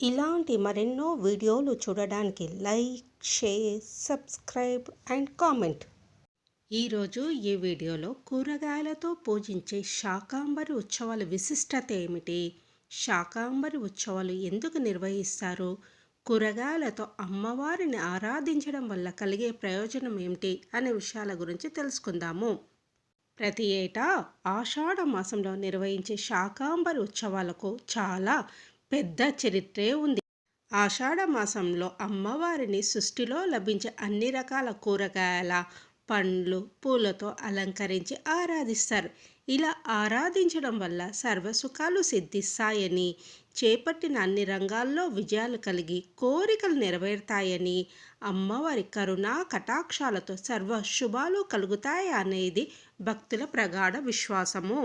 ఇలాంటి మరెన్నో వీడియోలు చూడడానికి like share subscribe and comment. ఈరోజు ఈ వీడియోలో కూరగాయలతో పూజించే శాకాంబరి ఉత్సవాల విశిష్టత ఏమిటి? శాకాంబరి ఉత్సవాలు ఎందుకు నిర్వహిస్తారు? కూరగాయలతో అమ్మవారిని ఆరాధించడం వల్ల కలిగే ప్రయోజనం ఏమిటి? అనే విషయాల గురించి తెలుసుకుందాము. ప్రతి ఏటా ఆషాఢ మాసంలో నిర్వహించే శాకాంబరి ఉత్సవాలకు చాలా పెద్ద చరిత్రే ఉంది. ఆషాఢ మాసంలో అమ్మవారిని సృష్టిలో లభించే అన్ని రకాల కూరగాయల పండ్లు పూలతో అలంకరించి ఆరాధిస్తారు. ఇలా ఆరాధించడం వల్ల సర్వసుఖాలు సిద్ధిస్తాయని చేపట్టిన అన్ని రంగాల్లో విజయాలు కలిగి కోరికలు నెరవేరుతాయని అమ్మవారి కరుణా కటాక్షాలతో సర్వ శుభాలు కలుగుతాయనేది భక్తుల ప్రగాఢ విశ్వాసము.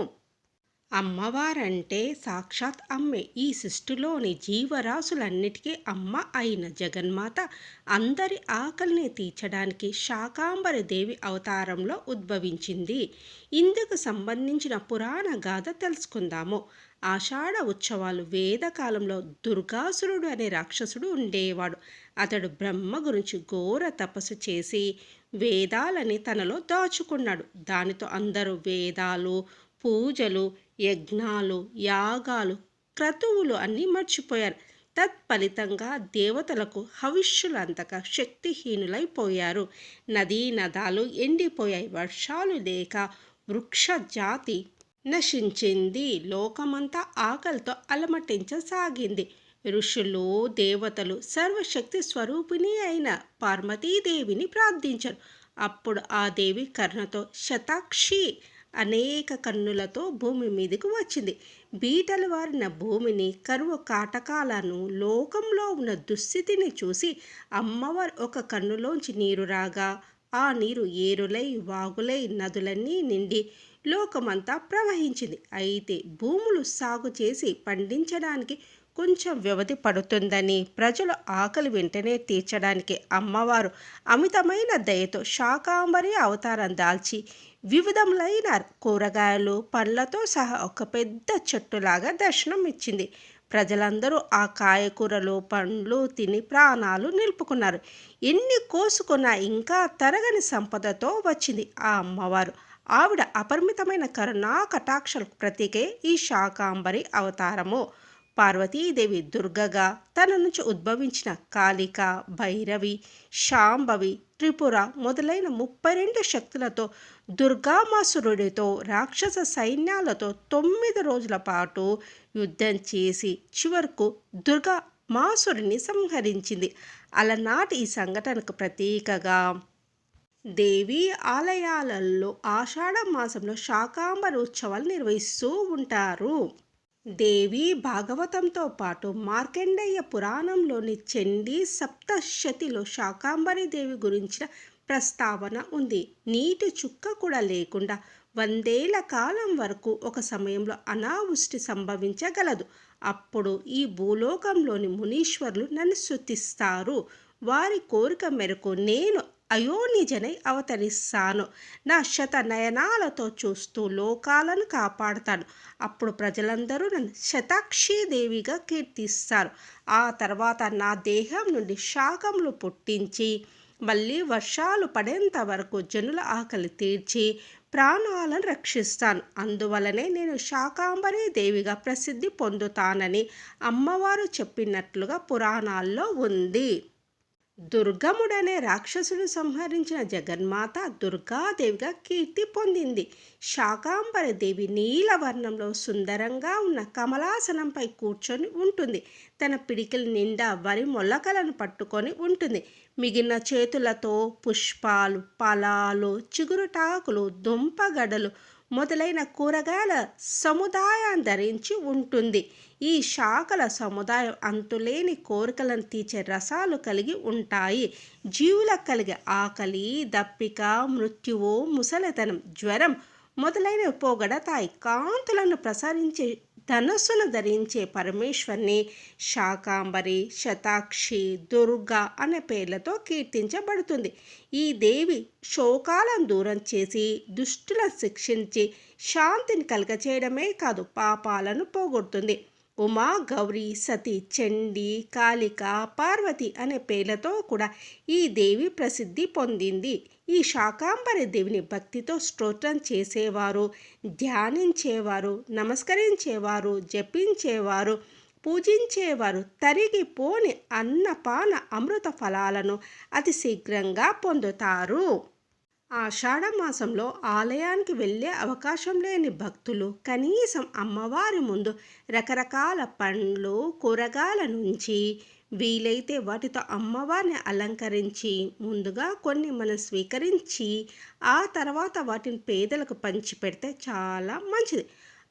అమ్మవారంటే సాక్షాత్ అమ్మే. ఈ సృష్టిలోని జీవరాశులన్నిటికీ అమ్మ అయిన జగన్మాత అందరి ఆకలిని తీర్చడానికి శాకాంబరి దేవి అవతారంలో ఉద్భవించింది. ఇందుకు సంబంధించిన పురాణ గాథ తెలుసుకుందాము. ఆషాఢ ఉత్సవాలు వేదకాలంలో దుర్గాసురుడు అనే రాక్షసుడు ఉండేవాడు. అతడు బ్రహ్మ గురించి ఘోర తపస్సు చేసి వేదాలని తనలో దాచుకున్నాడు. దానితో అందరూ వేదాలు పూజలు యజ్ఞాలు యాగాలు క్రతువులు అన్నీ మర్చిపోయారు. తత్ఫలితంగా దేవతలకు హవిష్యులు అంతక శక్తిహీనులైపోయారు. నదీ నదాలు ఎండిపోయాయి. వర్షాలు లేక వృక్ష జాతి నశించింది. లోకమంతా ఆకలితో అలమటించసాగింది. ఋషులు దేవతలు సర్వశక్తి స్వరూపిణి అయిన పార్వతీదేవిని ప్రార్థించారు. అప్పుడు ఆ దేవి కర్ణతో శతాక్షి అనేక కన్నులతో భూమి మీదకు వచ్చింది. బీటలు వారిన భూమిని కరువు కాటకాలను లోకంలో ఉన్న దుస్థితిని చూసి అమ్మవారు ఒక కన్నులోంచి నీరు రాగా ఆ నీరు ఏరులై వాగులై నదులన్నీ నిండి లోకమంతా ప్రవహించింది. అయితే భూములు సాగు చేసి పండించడానికి కొంచెం వ్యవధి పడుతుందని ప్రజల ఆకలి వెంటనే తీర్చడానికి అమ్మవారు అమితమైన దయతో శాకాంబరి అవతారం దాల్చి వివిధములైన కూరగాయలు పండ్లతో సహా ఒక పెద్ద చెట్టులాగా దర్శనం ఇచ్చింది. ప్రజలందరూ ఆ కాయకూరలు పండ్లు తిని ప్రాణాలు నిలుపుకున్నారు. ఎన్ని కోసుకున్నా ఇంకా తరగని సంపదతో వచ్చింది ఆ అమ్మవారు. ఆవిడ అపరిమితమైన కరుణా కటాక్షలకు ప్రతీకే ఈ శాకాంబరి అవతారము. పార్వతీదేవి దుర్గగా తన నుంచి ఉద్భవించిన కాళిక భైరవి శాంభవి త్రిపుర మొదలైన ముప్పై రెండు శక్తులతో దుర్గామాసురుడితో రాక్షస సైన్యాలతో తొమ్మిది రోజుల పాటు యుద్ధం చేసి చివరకు దుర్గా మాసురుని సంహరించింది. అలనాటి ఈ సంఘటనకు ప్రతీకగా దేవి ఆలయాలలో ఆషాఢ మాసంలో శాకాంబర ఉత్సవాలు నిర్వహిస్తూ ఉంటారు. దేవి భాగవతంతో పాటు మార్కండేయ పురాణంలోని చండీ సప్తశతిలో శాకాంబరి దేవి గురించిన ప్రస్తావన ఉంది. నీటి చుక్క కూడా లేకుండా వందేళ్ళ కాలం వరకు ఒక సమయంలో అనావృష్టి సంభవించగలదు. అప్పుడు ఈ భూలోకంలోని మునీశ్వరులు నన్ను శుతిస్తారు వారి కోరిక మేరకు నేను అయోనిజనై అవతరిస్తాను. నా శత నయనాలతో చూస్తూ లోకాలను కాపాడతాను. అప్పుడు ప్రజలందరూ నన్ను శతాక్షీదేవిగా కీర్తిస్తారు. ఆ తర్వాత నా దేహం నుండి శాఖములు పుట్టించి మళ్ళీ వర్షాలు పడేంత వరకు జనుల ఆకలి తీర్చి ప్రాణాలను రక్షిస్తాను. అందువలనే నేను శాకాంబరి దేవిగా ప్రసిద్ధి పొందుతానని అమ్మవారు చెప్పినట్లుగా పురాణాల్లో ఉంది. దుర్గముడనే రాక్షసుడు సంహరించిన జగన్మాత దుర్గాదేవిగా కీర్తి పొందింది. శాకాంబరి దేవి నీలవర్ణంలో సుందరంగా ఉన్న కమలాసనంపై కూర్చొని ఉంటుంది. తన పిడికిల నిండా వరి మొలకలను పట్టుకొని ఉంటుంది. మిగిలిన చేతులతో పుష్పాలు ఫలాలు చిగురుటాకులు దుంపగడలు మొదలైన కూరగాయల సముదాయం ధరించి ఉంటుంది. ఈ శాఖల సముదాయం అంతులేని కోరికలను తీర్చే రసాలు కలిగి ఉంటాయి. జీవులకు కలిగే ఆకలి దప్పిక మృత్యువు ముసలితనం జ్వరం మొదలైనవి పోగడతాయి. కాంతులను ప్రసరించే ధనస్సును ధరించే పరమేశ్వర్ని శాకాంబరి శతాక్షి దుర్గా అనే పేర్లతో కీర్తించబడుతుంది. ఈ దేవి శోకాలను దూరం చేసి దుష్టులను శిక్షించి శాంతిని కలగచేయడమే కాదు పాపాలను పోగొడుతుంది. ఉమా గౌరీ సతి చండి కాళిక పార్వతి అనే పేర్లతో కూడా ఈ దేవి ప్రసిద్ధి పొందింది. ఈ శాకాంబరి దేవిని భక్తితో స్తోత్రం చేసేవారు ధ్యానించేవారు నమస్కరించేవారు జపించేవారు పూజించేవారు తరిగిపోని అన్నపాన అమృత ఫలాలను అతి శీఘ్రంగా పొందుతారు. ఆషాఢ మాసంలో ఆలయానికి వెళ్ళే అవకాశం లేని భక్తులు కనీసం అమ్మవారి ముందు రకరకాల పండ్లు కూరగాయల నుంచి వీలైతే వాటితో అమ్మవారిని అలంకరించి ముందుగా కొన్ని మనం స్వీకరించి ఆ తర్వాత వాటిని పేదలకు పంచిపెడితే చాలా మంచిది.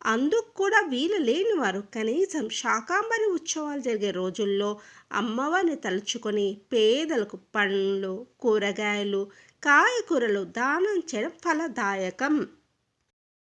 అందుకు కూడా వీలు లేని వారు కనీసం శాకాంబరి ఉత్సవాలు జరిగే రోజుల్లో అమ్మవారిని తలుచుకొని పేదలకు పండ్లు కూరగాయలు కాయకూరలు దానం చేయడం ఫలదాయకం.